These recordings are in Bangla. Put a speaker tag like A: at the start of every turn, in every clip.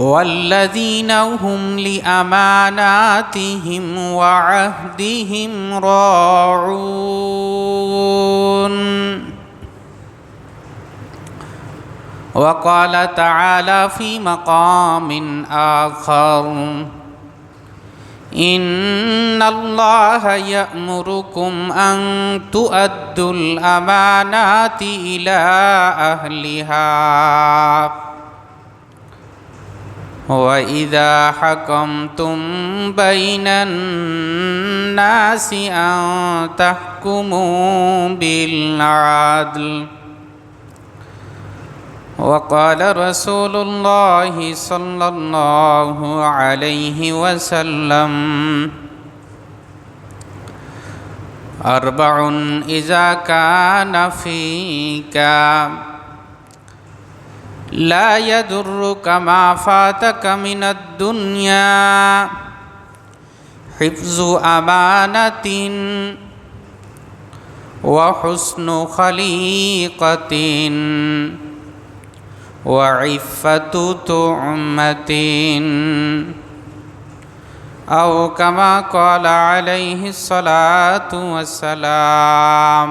A: والذين هم لأماناتهم وعهدهم راعون. وقال تعالى في مقام آخر ان الله يامركم ان تؤدوا الأمانات إلى اهلها. وإذا حكمتم بين الناس أن تحكموا بالعدل وقال رسول الله صلى الله عليه وسلم أربع إذا كان فيك لا يضرك ما فاتك من الدنيا. حفظ أمانة وحسن خليقة وعفة طعمة أو كما قال عليه الصلاة والسلام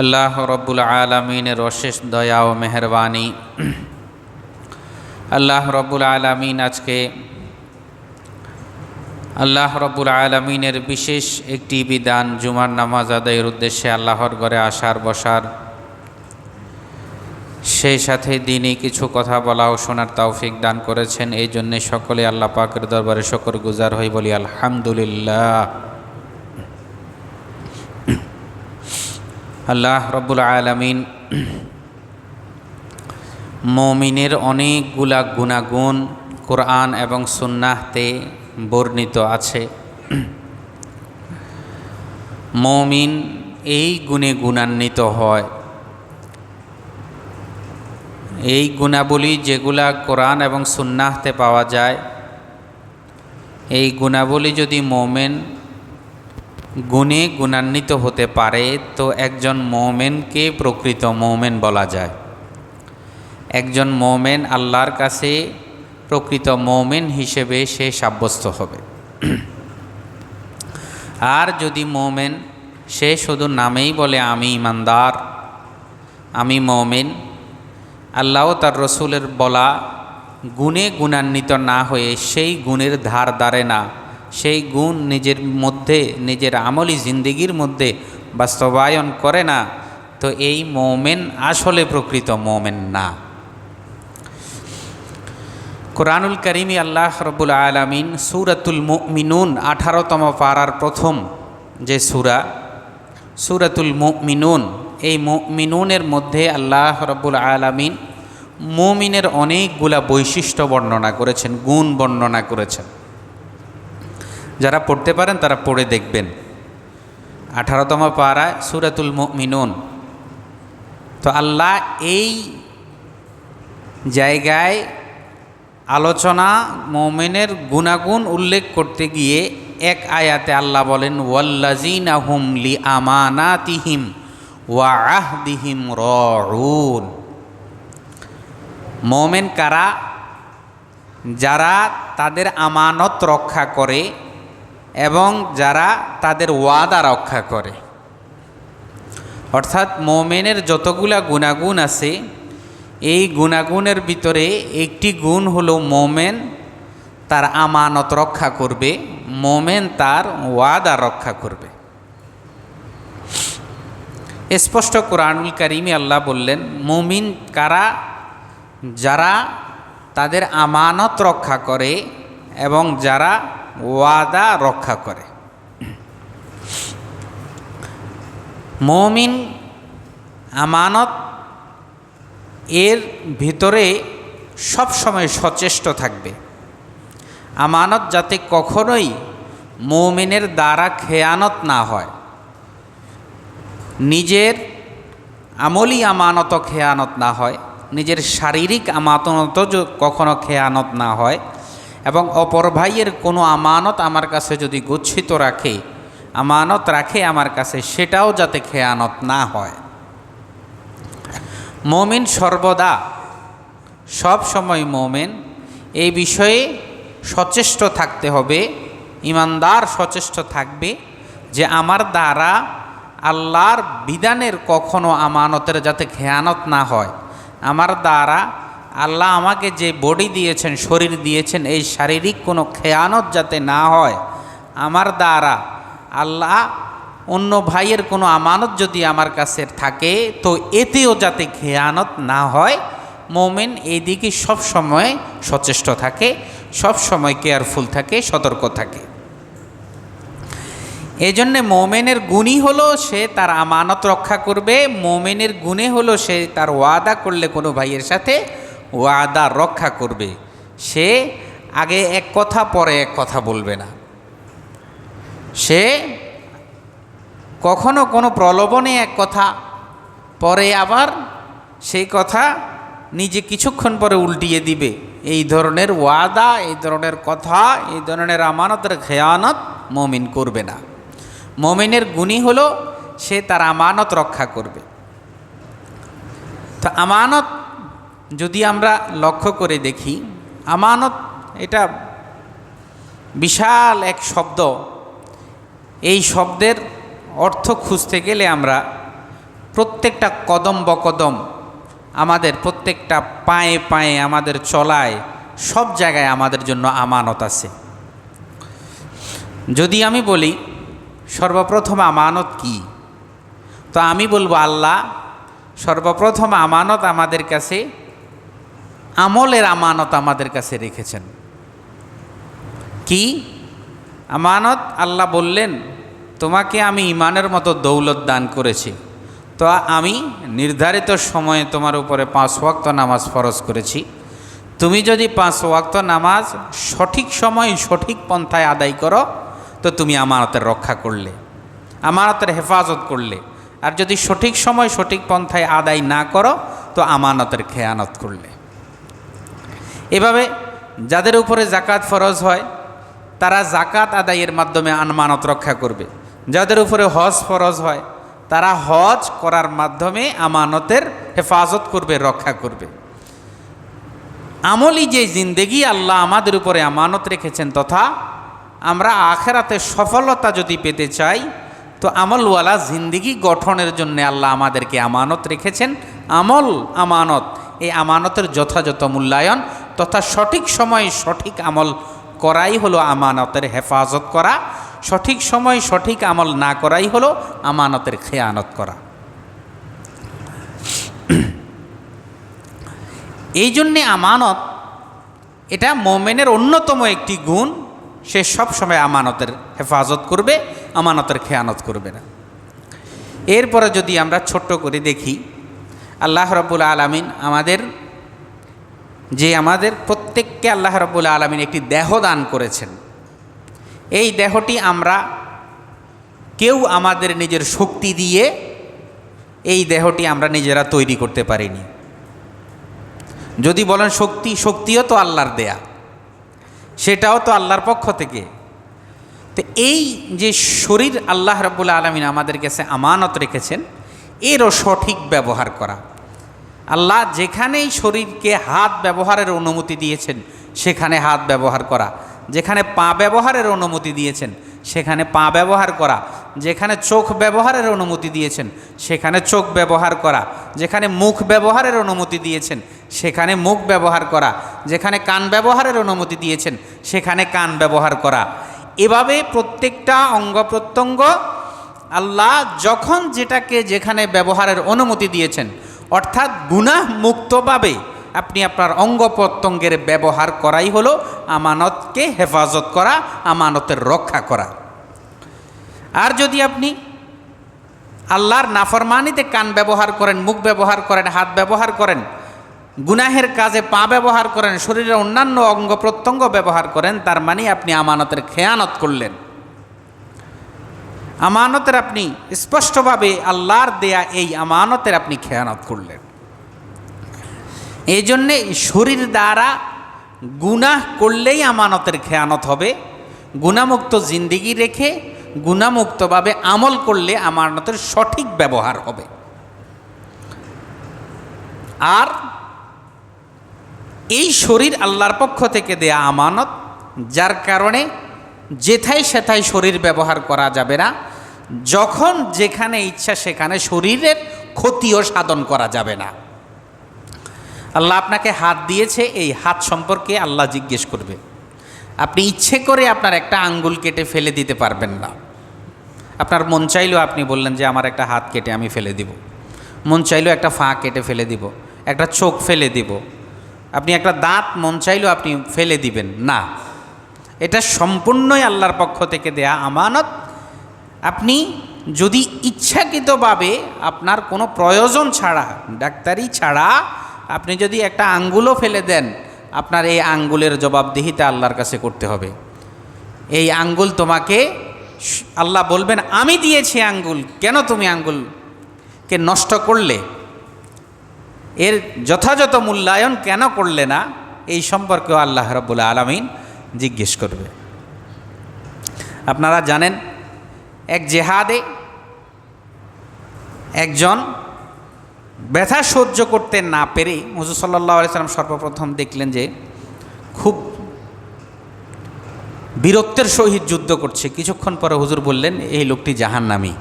A: আল্লাহ রব্বুল আলমিনের অশেষ দয়া ও মেহরবানি। আল্লাহ রব্বুল আলমিন আজকে আল্লাহ রব্বুল আলমিনের বিশেষ একটি বিধান জুমার নামাজ আদায়ের উদ্দেশ্যে আল্লাহর ঘরে আসার, বসার, সেই সাথে দিনই কিছু কথা বলা ও শোনার তৌফিক দান করেছেন। এই জন্যে সকলে আল্লাহ পাকের দরবারে শকর গুজার হই বলি আলহামদুলিল্লাহ। আল্লাহ রব্বুল আলমিন মমিনের অনেকগুলা গুণাগুণ কোরআন এবং সুন্নাহতে বর্ণিত আছে। মমিন এই গুণে গুণান্বিত হয়। এই গুণাবলী যেগুলা কোরআন এবং সুন্নাহতে পাওয়া যায়, এই গুণাবলী যদি মোমেন গুণে গুণান্বিত হতে পারে তো একজন মোমেনকে প্রকৃত মোমেন বলা যায়। একজন মোমেন আল্লাহর কাছে প্রকৃত মোমেন হিসেবে সে সাব্যস্ত হবে। আর যদি মোমেন সে শুধু নামেই বলে, আমি ইমানদার, আমি মোমেন, আল্লাহ তার রসুলের বলা গুণে গুণান্বিত না হয়ে সেই গুণের ধার দাঁড়ে না সেই গুণ নিজের মধ্যে, নিজের আমলি জিন্দিগির মধ্যে বাস্তবায়ন করে না। তো এই মোমেন আসলে প্রকৃত মোমেন না। কোরআনুল করিমি আল্লাহ রবুল আলমিন সুরাতুল মিনুন আঠারোতম পাড়ার প্রথম যে সুরা, সুরাতুল মিনুন এই মিনুনের মধ্যে আল্লাহ রব্বুল আলমিন মুমিনের অনেকগুলা বৈশিষ্ট্য বর্ণনা করেছেন, গুণ বর্ণনা করেছেন। যারা পড়তে পারেন তারা পড়ে দেখবেন। আঠারোতম পাড়ায় সুরাতুল মিনুন তো আল্লাহ এই জায়গায় আলোচনা, মোমেনের গুণাগুণ উল্লেখ করতে গিয়ে এক আয়াতে আল্লাহ বলেন ওয়াল্লাজিন আহুম লি আমানাতিহিম ওয়া আহদিহিম রউন। মোমেন কারা? যারা তাদের আমানত রক্ষা করে এবং যারা তাদের ওয়াদা রক্ষা করে। অর্থাৎ মোমেনের যতগুলা গুণাগুণ আছে, এই গুণাগুণের ভিতরে একটি গুণ হলো মোমেন তার আমানত রক্ষা করবে, মোমেন তার ওয়াদা রক্ষা করবে। স্পষ্ট কোরআনুল কারিমে আল্লাহ বললেন, মুমিন কারা? যারা তাদের আমানত রক্ষা করে এবং যারা ওয়াদা রক্ষা করে। মমিন আমানত এর ভিতরে সব সময় সচেষ্ট থাকবে। আমানত যাতে কখনোই মৌমিনের দ্বারা খেয়ানত না হয়। নিজের আমলি আমানত খেয়ানত না হয়, নিজের শারীরিক আমানত কখনো খেয়ানত না হয়। এবং অপর ভাইয়ের কোনো আমানত আমার কাছে যদি গচ্ছিত রাখে, আমানত রাখে আমার কাছে, সেটাও যাতে খেয়ানত না হয়। মমিন সর্বদা, সব সময় মোমেন, এই বিষয়ে সচেষ্ট থাকতে হবে, ইমানদার সচেষ্ট থাকবে যে আমার দ্বারা আল্লাহর বিধানের কখনো আমানতের যাতে খেয়ানত না হয়। আমার দ্বারা আল্লাহ আমাকে যে বডি দিয়েছেন, শরীর দিয়েছেন, এই শারীরিক কোনো খেয়ানত যাতে না হয় আমার দ্বারা, আল্লাহ অন্য ভাইয়ের কোনো আমানত যদি আমার কাছে থাকে, তো এতেও যাতে খেয়ানত না হয়, মোমেন এই দিকে সবসময় সচেষ্ট থাকে, সব সময় কেয়ারফুল থাকে, সতর্ক থাকে। এই জন্যে মোমেনের গুণই হলো সে তার আমানত রক্ষা করবে, মোমেনের গুণে হলো সে তার ওয়াদা করলে কোনো ভাইয়ের সাথে ওয়াদা রক্ষা করবে। সে আগে এক কথা, পরে এক কথা বলবে না। সে কখনো কোনো প্রলোভনে এক কথা, পরে আবার সেই কথা নিজে কিছুক্ষণ পরে উল্টিয়ে দিবে। এই ধরনের ওয়াদা, এই ধরনের কথা, এই ধরনের আমানতের খেয়ানত মমিন করবে না। মমিনের গুণী হলো সে তার আমানত রক্ষা করবে। তো আমানত যদি আমরা লক্ষ্য করে দেখি, আমানত এটা বিশাল এক শব্দ। এই শব্দের অর্থ খুঁজতে গেলে আমরা প্রত্যেকটা কদম বকদম আমাদের প্রত্যেকটা পায়ে পায়ে আমাদের চলায় সব জায়গায় আমাদের জন্য আমানত আছে। যদি আমি বলি, সর্বপ্রথম আমানত কি? তো আমি বলব আল্লাহ, সর্বপ্রথম আমানত আমাদের কাছে আমলের আমানত আমাদের কাছে রেখেছেন। কি? আমানত? আল্লাহ বললেন, তোমাকে আমি ইমানের মতো দৌলত দান করেছি। তো আমি নির্ধারিত সময়ে তোমার উপরে পাঁচ ওয়াক্ত নামাজ ফরজ করেছি। তুমি যদি পাঁচ ওয়াক্ত নামাজ সঠিক সময় সঠিক পন্থায় আদায় করো, তো তুমি আমানতের রক্ষা করলে, আমানতের হেফাজত করলে। আর যদি সঠিক সময় সঠিক পন্থায় আদায় না করো, তো আমানতের খেয়ানত করলে। এভাবে যাদের উপরে জাকাত ফরজ হয়, তারা জাকাত আদায়ের মাধ্যমে আমানত রক্ষা করবে। যাদের উপরে হজ ফরজ হয়, তারা হজ করার মাধ্যমে আমানতের হেফাজত করবে, রক্ষা করবে। আমলি যে জিন্দেগি আল্লাহ আমাদের উপরে আমানত রেখেছেন তথা আমরা আখেরাতে সফলতা যদি পেতে চাই, তো আমলওয়ালা জিন্দিগি গঠনের জন্য আল্লাহ আমাদেরকে আমানত রেখেছেন। আমল, আমানত এই আমানতের যথাযথ মূল্যায়ন তথা সঠিক সময়ে সঠিক আমল করাই হলো আমানতের হেফাজত করা। সঠিক সময় সঠিক আমল না করাই হলো আমানতের খেয়ানত করা। এই জন্যে আমানত এটা মোমেনের অন্যতম একটি গুণ। সে সব সময় আমানতের হেফাজত করবে, আমানতের খেয়ানত করবে না। এরপরে যদি আমরা ছোট্ট করে দেখি আল্লাহ রব্বুল আলমিন আমাদের, যে আমাদের প্রত্যেককে আল্লাহ রব্বুল আলমিন একটি দেহ দান করেছেন। এই দেহটি আমরা কেউ আমাদের নিজের শক্তি দিয়ে এই দেহটি আমরা নিজেরা তৈরি করতে পারিনি। যদি বলেন শক্তি, শক্তিও তো আল্লাহর দেয়া, সেটাও তো আল্লাহর পক্ষ থেকে। তো এই যে শরীর আল্লাহ রব্বুল আলমিন আমাদের কাছে আমানত রেখেছেন এরও সঠিক ব্যবহার করা। আল্লাহ যেখানেই শরীরকে হাত ব্যবহারের অনুমতি দিয়েছেন, সেখানে হাত ব্যবহার করা। যেখানে পা ব্যবহারের অনুমতি দিয়েছেন, সেখানে পা ব্যবহার করা। যেখানে চোখ ব্যবহারের অনুমতি দিয়েছেন, সেখানে চোখ ব্যবহার করা। যেখানে মুখ ব্যবহারের অনুমতি দিয়েছেন, সেখানে মুখ ব্যবহার করা। যেখানে কান ব্যবহারের অনুমতি দিয়েছেন, সেখানে কান ব্যবহার করা। এভাবে প্রত্যেকটা অঙ্গ প্রত্যঙ্গ আল্লাহ যখন যেটাকে যেখানে ব্যবহারের অনুমতি দিয়েছেন, অর্থাৎ গুনাহ মুক্তভাবে আপনি আপনার অঙ্গ প্রত্যঙ্গের ব্যবহার করাই হলো আমানতকে হেফাজত করা, আমানতের রক্ষা করা। আর যদি আপনি আল্লাহর নাফরমানিতে কান ব্যবহার করেন, মুখ ব্যবহার করেন, হাত ব্যবহার করেন, গুনাহের কাজে পা ব্যবহার করেন, শরীরের অন্যান্য অঙ্গ প্রত্যঙ্গ ব্যবহার করেন, তার মানে আপনি আমানতের খেয়ানত করলেন। আমানতের আপনি স্পষ্টভাবে আল্লাহর দেয়া এই আমানতের আপনি খেয়ানত করলেন। এই জন্যে শরীর দ্বারা গুনাহ করলেই আমানতের খেয়ানত হবে। গুণামুক্ত জিন্দিগি রেখে গুণামুক্তভাবে আমল করলে আমানতের সঠিক ব্যবহার হবে। আর এই শরীর আল্লাহর পক্ষ থেকে দেয়া আমানত, যার কারণে যেথায় সেথায় শরীর ব্যবহার করা যাবে না, যখন যেখানে ইচ্ছা সেখানে শরীরের ক্ষতিও সাধন করা যাবে না। আল্লাহ আপনাকে হাত দিয়েছে, এই হাত সম্পর্কে আল্লাহ জিজ্ঞেস করবে। আপনি ইচ্ছে করে আপনার একটা আঙ্গুল কেটে ফেলে দিতে পারবেন না। আপনার মন চাইলেও আপনি বললেন যে, আমার একটা হাত কেটে আমি ফেলে দিব। মন চাইলেও একটা ফা কেটে ফেলে দিব, একটা চোখ ফেলে দিব। আপনি একটা দাঁত মন চাইলেও আপনি ফেলে দিবেন, না। এটা সম্পূর্ণই আল্লাহর পক্ষ থেকে দেয়া আমানত। আপনি যদি ইচ্ছাকৃতভাবে আপনার কোনো প্রয়োজন ছাড়া, ডাক্তারি ছাড়া, আপনি যদি একটা আঙ্গুলও ফেলে দেন, আপনার এই আঙ্গুলের জবাবদিহিতা আল্লাহর কাছে করতে হবে। এই আঙ্গুল তোমাকে আল্লাহ বলবেন, আমি দিয়েছি আঙ্গুল, কেন তুমি আঙ্গুলকে নষ্ট করলে? এর যথাযথ মূল্যায়ন কেন করলে না? এই সম্পর্কেও আল্লাহ রব্বুল আলমিন জিজ্ঞেস করবে। আপনারা জানেন, এক জেহাদে একজন ব্যথা সহ্য করতে না পেরে হুজুর সাল্লাহ সর্বপ্রথম দেখলেন যে খুব বীরত্বের সহিত যুদ্ধ করছে। কিছুক্ষণ পরে হুজুর বললেন, এই লোকটি জাহান্নামী।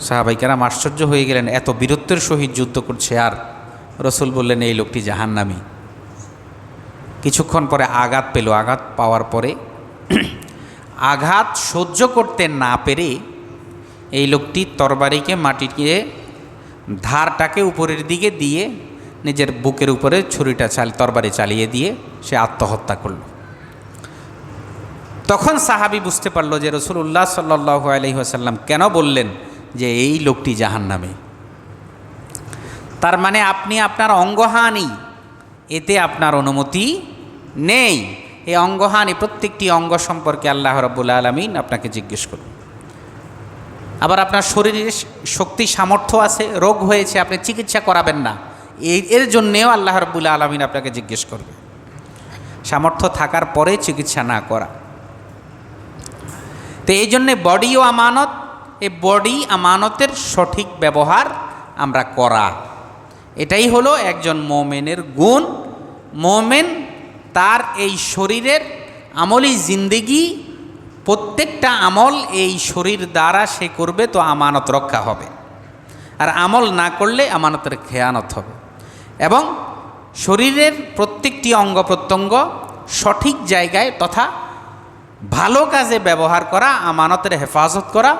A: সাহাবাইকারাম আশ্চর্য হয়ে গেলেন, এত বীরত্বের সহিত যুদ্ধ করছে আর? রসুল বললেন, এই লোকটি জাহান্নামী। কিছুক্ষণ পরে আঘাত পেল। আঘাত পাওয়ার পরে আঘাত সহ্য করতে না পেরে এই লোকটি তরবারিকে মাটিকে ধারটাকে উপরের দিকে দিয়ে নিজের বুকের উপরে ছুরিটা চাল, তরবারি চালিয়ে দিয়ে সে আত্মহত্যা করল। তখন সাহাবি বুঝতে পারল যে রসুল্লাহ সাল্লাহ আলহিহাসাল্লাম কেন বললেন যে এই লোকটি জাহান নামে তার মানে আপনি আপনার অঙ্গহানি, এতে আপনার অনুমতি নেই। এই অঙ্গহানি প্রত্যেকটি অঙ্গ সম্পর্কে আল্লাহ রব্বুল আলমিন আপনাকে জিজ্ঞেস করুন। আবার আপনার শরীরে শক্তি, সামর্থ্য আছে, রোগ হয়েছে, আপনি চিকিৎসা করাবেন না। এর জন্যেও আল্লাহ রব্বুল আলমিন আপনাকে জিজ্ঞেস করবে। সামর্থ্য থাকার পরে চিকিৎসা না করা। তো এই জন্যে বডিও আমানত এই বডি আমানতের সঠিক ব্যবহার আমরা করা। এটাই হলো একজন মোমেনের গুণ। মোমেন তার এই শরীরের আমলি জিন্দিগি, প্রত্যেকটা আমল এই শরীর দ্বারা সে করবে তো আমানত রক্ষা হবে। আর আমল না করলে আমানতের খেয়ানত হবে। এবং শরীরের প্রত্যেকটি অঙ্গ প্রত্যঙ্গ সঠিক জায়গায় তথা ভালো কাজে ব্যবহার করা, আমানতের হেফাজত করা,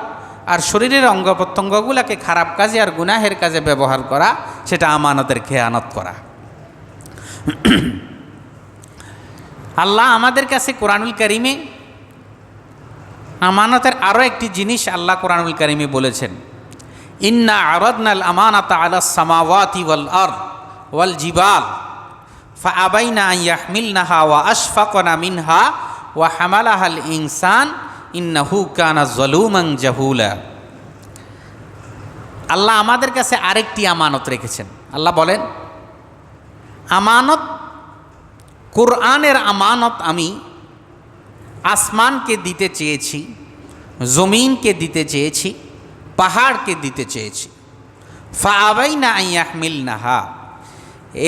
A: আর শরীরের অঙ্গ প্রত্যঙ্গগুলোকে খারাপ কাজে আর গুনাহের কাজে ব্যবহার করা, সেটা আমানতের খেয়ানত করা। আল্লাহ আমাদের কাছে কোরআনুল করিমে আমানতের আরও একটি জিনিস আল্লাহ কোরআনুল করিমে বলেছেন, ইন্না আরদনাল আমানাত আলা সামাওয়াতি ওয়াল আর ওয়াল জিবাল, ফাআবাইনা ইয়াহমিলনাহা ওয়া আশফাকনা মিনহা ওয়া হামালাহাল ইনসান ইন্নাহু কানা জলুমান জাহুলা। আল্লাহ আমাদের কাছে আরেকটি আমানত রেখেছেন। আল্লাহ বলেন, আমানত কোরআনের আমানত আমি আসমানকে দিতে চেয়েছি, জমিনকে দিতে চেয়েছি, পাহাড়কে দিতে চেয়েছি। ফা আবাই না আইয়াহ মিল নাহা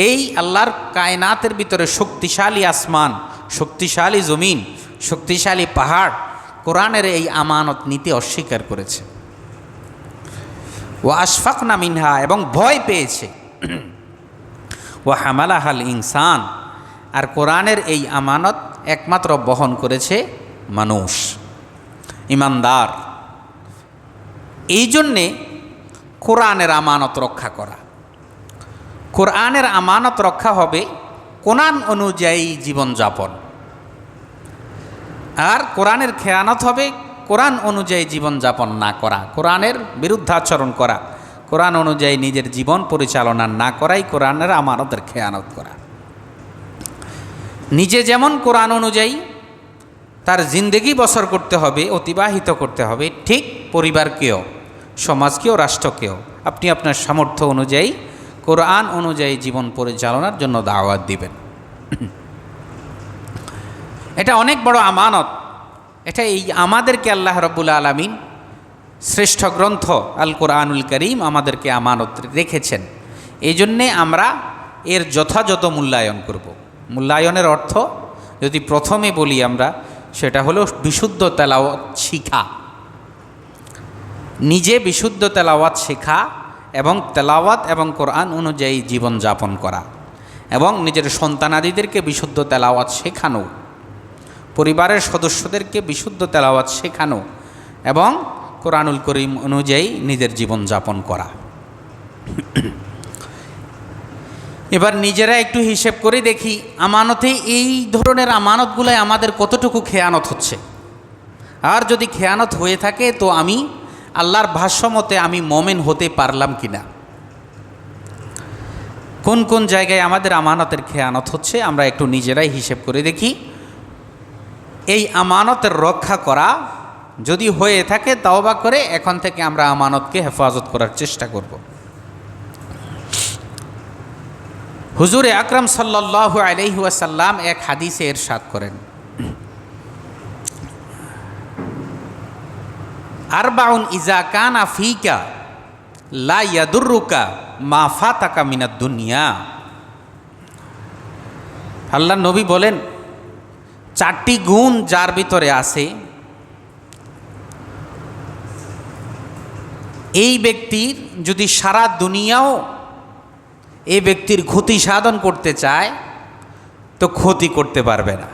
A: এই আল্লাহর কায়নাতের ভিতরে শক্তিশালী আসমান, শক্তিশালী জমিন, শক্তিশালী পাহাড় কোরআনের এই আমানত নীতি অস্বীকার করেছে। ও আশফাক না মিনহা এবং ভয় পেয়েছে। ও হামালাহাল ইনসান। আর কোরআনের এই আমানত একমাত্র বহন করেছে মানুষ, ইমানদার। এই জন্যে কোরআনের আমানত রক্ষা করা। কোরআনের আমানত রক্ষা হবে কোরআন অনুযায়ী জীবনযাপন। আর কোরআনের খেয়ানত হবে কোরআন অনুযায়ী জীবনযাপন না করা, কোরআনের বিরুদ্ধাচরণ করা। কোরআন অনুযায়ী নিজের জীবন পরিচালনা না করাই কোরআনের আমানতের খেয়ানত করা। নিজে যেমন কোরআন অনুযায়ী তার জিন্দেগি বছর করতে হবে, অতিবাহিত করতে হবে, ঠিক পরিবারকেও সমাজকেও রাষ্ট্রকেও আপনি আপনার সামর্থ্য অনুযায়ী, কোরআন অনুযায়ী জীবন পরিচালনার জন্য দাওয়াত দিবেন। এটা অনেক বড় আমানত। এটা এই আমাদেরকে আল্লাহ রব্বুল আলমিন শ্রেষ্ঠ গ্রন্থ আল কোরআনুল করিম আমাদেরকে আমানত রেখেছেন। এই জন্যে আমরা এর যথাযথ মূল্যায়ন করব। মূল্যায়নের অর্থ যদি প্রথমে বলি আমরা, সেটা হলো বিশুদ্ধ তেলাওয়াত শিখা। নিজে বিশুদ্ধ তেলাওয়াত শেখা এবং তেলাওয়াত এবং কোরআন অনুযায়ী জীবনযাপন করা এবং নিজের সন্তানাদিদেরকে বিশুদ্ধ তেলাওয়াত শেখানো, পরিবারের সদস্যদেরকে বিশুদ্ধ তেলাওয়াত শেখানো এবং কোরআনুল করিম অনুযায়ী নিজের জীবন যাপন করা। এবার নিজেরা একটু হিসেব করে দেখি আমানতে এই ধরনের আমানতগুলোয় আমাদের কতটুকু খেয়ানত হচ্ছে। আর যদি খেয়ানত হয়ে থাকে তো আমি আল্লাহর ভাষ্যমতে আমি মমেন হতে পারলাম কি না কোন কোন জায়গায় আমাদের আমানতের খেয়ানত হচ্ছে আমরা একটু নিজেরাই হিসেব করে দেখি। এই আমানতের রক্ষা করা যদি হয়ে থাকে তাওবা করে এখন থেকে আমরা আমানতকে হেফাজত করার চেষ্টা করব। হুজুরে আকরাম সাল্লাহ আলহিউসাল্লাম এক হাদিসে এরশাদ করেন। আরবাউন ইজা কানা ফিকা লা ইয়াদুরুকা মা ফাতাকা মিনাদ দুনিয়া। আল্লাহ নবী বলেন, চারটি গুণ যার ভিতরে আছে, এই ব্যক্তির যদি সারা দুনিয়াও এই ব্যক্তির ক্ষতি সাধন করতে চায়, তো ক্ষতি করতে পারবে না।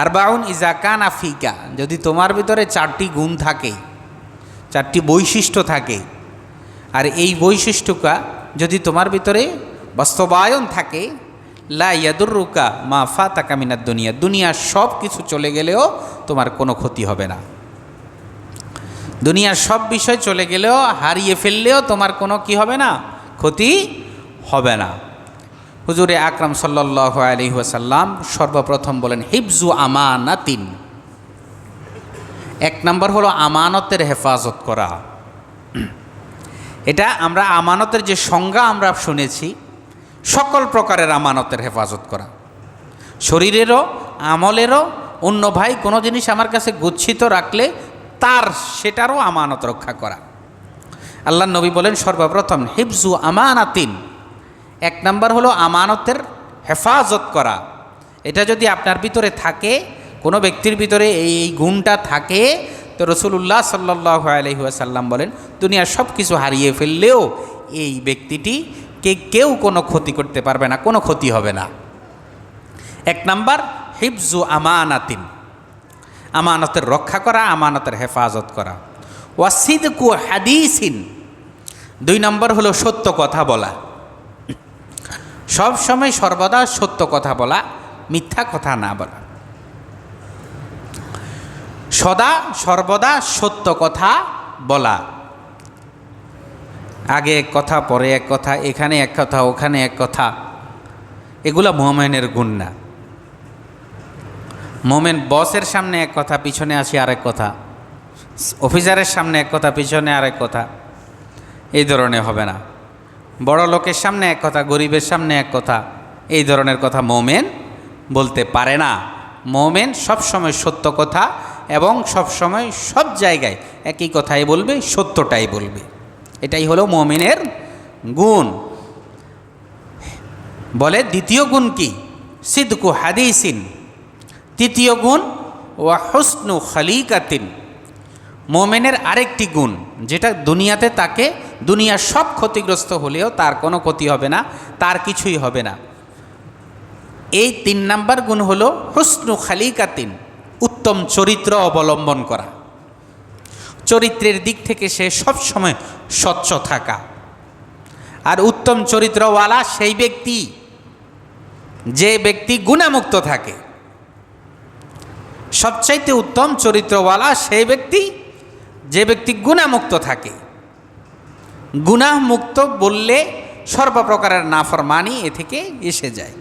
A: আর বাউন ইজাকান আফিকা যদি তোমার ভিতরে চারটি গুণ থাকে, চারটি বৈশিষ্ট্য থাকে, আর এই বৈশিষ্ট্যটা যদি তোমার ভিতরে বাস্তবায়ন থাকে, লা ইয়াদুরুকা মা ফা তাকামিনার দুনিয়া, দুনিয়ার সব কিছু চলে গেলেও তোমার কোনো ক্ষতি হবে না। দুনিয়ার সব বিষয় চলে গেলেও হারিয়ে ফেললেও তোমার কোনো কি হবে না? ক্ষতি হবে না। হুজুরে আকরাম সাল্লাহ আলি ওয়াসাল্লাম সর্বপ্রথম বলেন হিফজু আমানাতিন। এক নম্বর হলো আমানতের হেফাজত করা। এটা আমরা আমানতের যে সংজ্ঞা আমরা শুনেছি, সকল প্রকারের আমানতের হেফাজত করা। শরীরেরও, আমলেরও, অন্য ভাই কোনো জিনিস আমার কাছে গচ্ছিত রাখলে তার সেটারও আমানত রক্ষা করা। আল্লাহ নবী বলেন সর্বপ্রথম হিফজু আমানাতিন। এক নম্বর হলো আমানতের হেফাজত করা। এটা যদি আপনার ভিতরে থাকে, কোনো ব্যক্তির ভিতরে এই গুণটা থাকে, তো রসুল্লাহ সাল্লাহ আলহিহাসাল্লাম বলেন, দুনিয়ার সব কিছু হারিয়ে ফেললেও এই ব্যক্তিটি কে, কেউ কোনো ক্ষতি করতে পারবে না, কোনো ক্ষতি হবে না। এক নাম্বার হিফজু আমানাতিন। আমানতের রক্ষা করা, আমানতের হেফাজত করা। ওয়াসিদকু হাদিসিন। দুই নম্বর হলো সত্য কথা বলা। সব সময় সর্বদা সত্য কথা বলা, মিথ্যা কথা না বলা। সদা সর্বদা সত্য কথা বলা। আগে এক কথা, পরে এক কথা, এখানে এক কথা, ওখানে এক কথা। এগুলো মোমেনের গুণ না মোমেন বসের সামনে এক কথা, পিছনে আসি আরেক কথা। অফিসারের সামনে এক কথা, পিছনে আরেক কথা। এই ধরনের হবে না। বড় লোকের সামনে এক কথা, গরিবের সামনে এক কথা, এই ধরনের কথা মোমেন বলতে পারে না। মোমেন সবসময় সত্য কথা এবং সবসময় সব জায়গায় একই কথাই বলবে, সত্যটাই বলবে। এটাই হলো মমিনের গুণ। বলে, দ্বিতীয় গুণ কি? সিদ্কু হাদিসিন। তৃতীয় গুণ, ওয়া হুসনু খালিকাতিন। মোমেনের আরেকটি গুণ, যেটা দুনিয়াতে তাকে দুনিয়ার সব ক্ষতিগ্রস্ত হলেও তার কোনো ক্ষতি হবে না, তার কিছুই হবে না। এই তিন নাম্বার গুণ হলো হুসনু খালিকাতিন, উত্তম চরিত্র অবলম্বন করা। চরিত্রের দিক থেকে সে সবসময় স্বচ্ছ থাকা। আর উত্তম চরিত্রওয়ালা সেই ব্যক্তি, যে ব্যক্তি গুণামুক্ত থাকে। সবচাইতে উত্তম চরিত্রওয়ালা সেই ব্যক্তি, যে ব্যক্তি গুণামুক্ত থাকে। গুণামুক্ত বললে সর্বপ্রকারের নাফরমানি এ থেকে এসে যায়।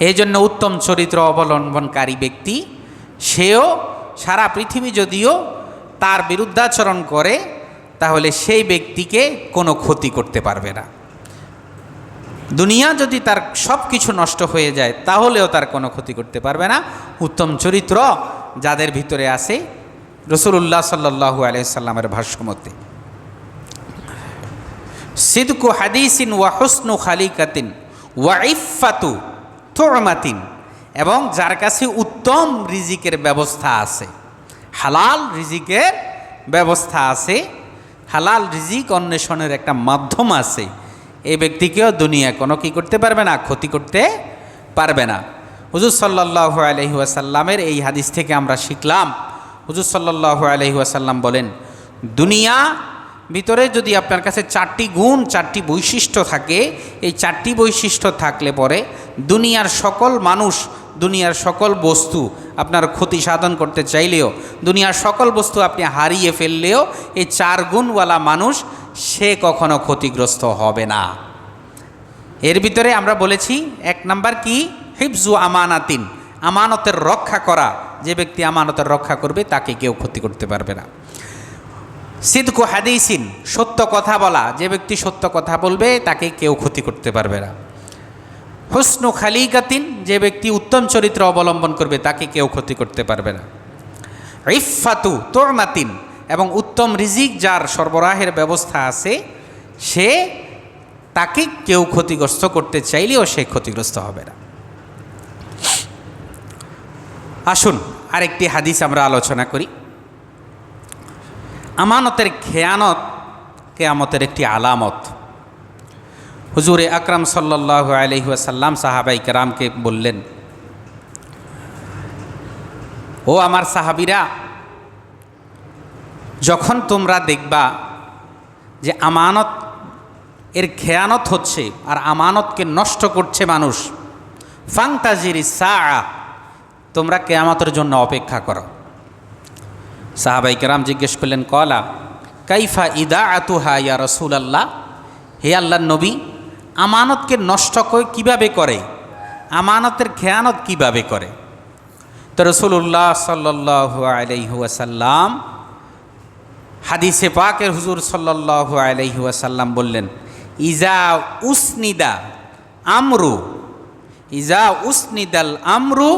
A: এই জন্য উত্তম চরিত্র অবলম্বনকারী ব্যক্তি, সেও সারা পৃথিবী যদিও তার বিরুদ্ধাচরণ করে, তাহলে সেই ব্যক্তিকে কোনো ক্ষতি করতে পারবে না। দুনিয়া যদি তার সব কিছু নষ্ট হয়ে যায়, তাহলেও তার কোনো ক্ষতি করতে পারবে না। উত্তম চরিত্র যাদের ভিতরে আছে রসুল্লাহ সাল্লু আলাইসাল্লামের ভাষ্যমতে। সিদকু হাদিসিন ওয়া হুসনু খালিকাতিন ওয়া ইফাতু তোরমাতিন। এবং যার কাছে উত্তম রিজিকের ব্যবস্থা আছে, হালাল রিজিকের ব্যবস্থা আছে, হালাল রিজিক অন্বেষণের একটা মাধ্যম আছে এই ব্যক্তিকেও দুনিয়া কোনো কি করতে পারবে না, ক্ষতি করতে পারবে না। হুজুর সাল্লাহ আলহি ওয়াসাল্লামের এই হাদিস থেকে আমরা শিখলাম। হুজুর সাল্লাহ আলহি ওয়াসাল্লাম বলেন, দুনিয়া ভিতরে যদি আপনার কাছে চারটি গুণ, চারটি বৈশিষ্ট্য থাকে, এই চারটি বৈশিষ্ট্য থাকলে পরে দুনিয়ার সকল মানুষ, দুনিয়ার সকল বস্তু আপনার ক্ষতি সাধন করতে চাইলেও, দুনিয়ার সকল বস্তু আপনি হারিয়ে ফেললেও, এই চার গুণওয়ালা মানুষ, সে কখনো ক্ষতিগ্রস্ত হবে না। এর ভিতরে আমরা বলেছি, এক নাম্বার কি? হিফজু আমানাতিন, আমানতের রক্ষা করা। যে ব্যক্তি আমানতের রক্ষা করবে, তাকে কেউ ক্ষতি করতে পারবে না। সিদকু হাদিসিন, সত্য কথা বলা। যে ব্যক্তি সত্য কথা বলবে, তাকে কেউ ক্ষতি করতে পারবে না। হুসনু খালিকাতিন, যে ব্যক্তি উত্তম চরিত্র অবলম্বন করবে, তাকে কেউ ক্ষতি করতে পারবে না। ইফাতু তোরমাতিন, এবং উত্তম রিজিক যার সরবরাহের ব্যবস্থা আছে, সে তাকে কেউ ক্ষতিগ্রস্ত করতে চাইলেও সে ক্ষতিগ্রস্ত হবে না। আসুন, আরেকটি হাদিস আমরা আলোচনা করি। আমানতের খেয়ানত কেয়ামতের একটি আলামত। হুজুরে আকরাম সাল্লাহ আলহিহাসাল্লাম সাহাবাই কেরামকে বললেন, ও আমার সাহাবিরা, যখন তোমরা দেখবা যে আমানত, এর খেয়ানত হচ্ছে আর আমানতকে নষ্ট করছে মানুষ ফাংতাজিরি সা তোমরা কেয়ামতের জন্য অপেক্ষা করো। সাহাবাই কেরাম জিজ্ঞেস করলেন, কলা, কাইফা ইদা আতুহা ইয়া রসুল আল্লাহ হে আল্লাহ নবী, আমানতকে নষ্ট কীভাবে করে? আমানতের খেয়ানত কীভাবে করে? তো রসুল্লাহ সাল্লাহ আলহিহাসাল্লাম হাদিসে পাকের হুজুর সাল্লাহ আলহিহাসাল্লাম বললেন, ইজা উসনিদা আমরু, ইজা উসনিদাল আমরু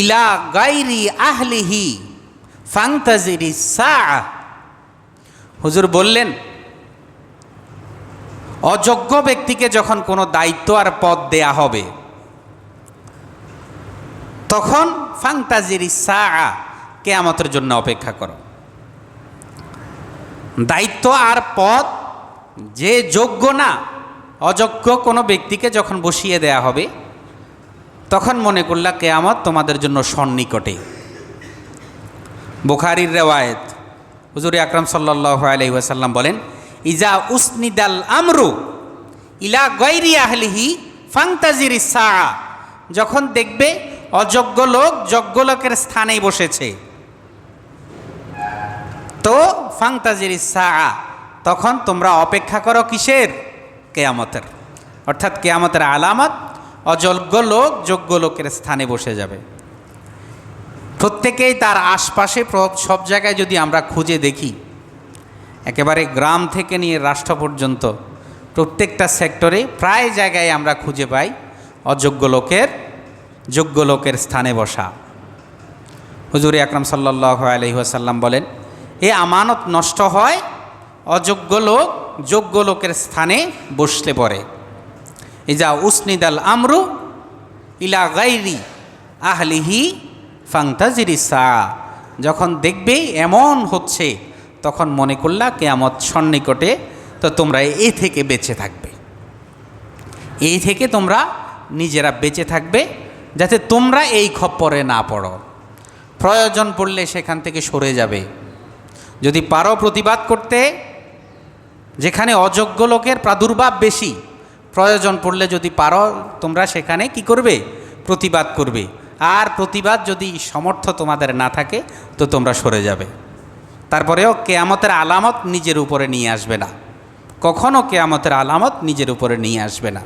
A: ইলা গাইরি আহলিহি ফাংতাজিরি সা হুজুর বললেন, অযোগ্য ব্যক্তিকে যখন কোনো দায়িত্ব আর পদ দেয়া হবে, তখন ফাংতাজির সা কেয়ামতের জন্য অপেক্ষা করো। দায়িত্ব আর পদ যে যোগ্য না, অযোগ্য কোনো ব্যক্তিকে যখন বসিয়ে দেয়া হবে তখন মনে করলা কেয়ামত তোমাদের জন্য সন্নিকটে। বুখারির রেওয়ায়ত। হুজুর আকরম সাল্লাহ আলহিহাসাল্লাম বলেন, ইজা উসনিদাল আমরু ইলা গৈরি আহলিহি ফাংতাজির সা যখন দেখবে অযোগ্য লোক যোগ্য লোকের স্থানেই বসেছে। তো ফাংতাজির সা তখন তোমরা অপেক্ষা করো কিসের? কেয়ামতের। অর্থাৎ কেয়ামতের আলামত অযোগ্য লোক যোগ্য লোকের স্থানে বসে যাবে। প্রত্যেকেই তার আশপাশে সব জায়গায় যদি আমরা খুঁজে দেখি, একেবারে গ্রাম থেকে নিয়ে রাষ্ট্র পর্যন্ত, প্রত্যেকটা সেক্টরে প্রায় জায়গায় আমরা খুঁজে পাই অযোগ্য লোকের, যোগ্য লোকের স্থানে বসা। হুজুর আকরম সাল্লাহ আলহিহাসাল্লাম বলেন, এ আমানত নষ্ট হয়, অযোগ্য লোক যোগ্য লোকের স্থানে বসলে পড়ে ইজা উসনিদাল আমরু ইলা গাইরি আহলিহি ফাংতাজিরি সা। যখন দেখবে এমন হচ্ছে, তখন মনে করলা কেয়ামত সন্নিকটে, তো তোমরা এ থেকে বেঁচে থাকবে। এই থেকে তোমরা নিজেরা বেঁচে থাকবে, যাতে তোমরা এই খপ্পরে না পড়ো। প্রয়োজন পড়লে সেখান থেকে সরে যাবে। যদি পারো প্রতিবাদ করতে, যেখানে অযোগ্য লোকের প্রাদুর্ভাব বেশি প্রয়োজন পড়লে যদি পারো, তোমরা সেখানে কি করবে? প্রতিবাদ করবে। আর প্রতিবাদ যদি সমর্থ তোমাদের না থাকে, তো তোমরা সরে যাবে। তারপরেও কেয়ামতের আলামত নিজের উপরে নিয়ে আসবে না। কখনও কেয়ামতের আলামত নিজের উপরে নিয়ে আসবে না।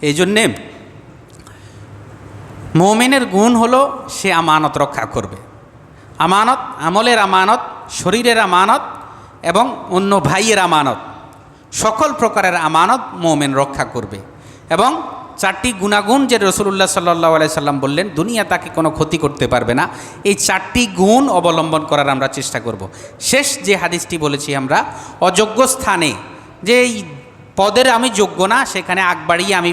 A: এই জন্যে মোমেনের গুণ হলো সে আমানত রক্ষা করবে। আমানত, আমলের আমানত, শরীরের আমানত এবং অন্য ভাইয়ের আমানত। সকল প্রকারের আমানত মোমেন রক্ষা করবে। এবং চারটি গুণাগুণ যে রসুল্লাহ সাল্লাহ আলাই সাল্লাম বললেন, দুনিয়া তাকে কোনো ক্ষতি করতে পারবে না। এই চারটি গুণ অবলম্বন করার আমরা চেষ্টা করব। শেষ যে হাদিসটি বলেছি আমরা, অযোগ্য স্থানে যে এই পদের আমি যোগ্য না, সেখানে আগ বাড়িয়ে আমি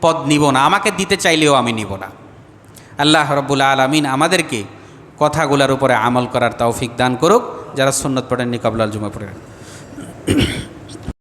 A: পদ নিব না। আমাকে দিতে চাইলেও আমি নিব না। আল্লাহ রব্বুল আলমিন আমাদেরকে কথাগুলোর উপরে আমল করার তৌফিক দান করুক। যারা সুন্নত পড়েননি কবলাল জুমা পড়েন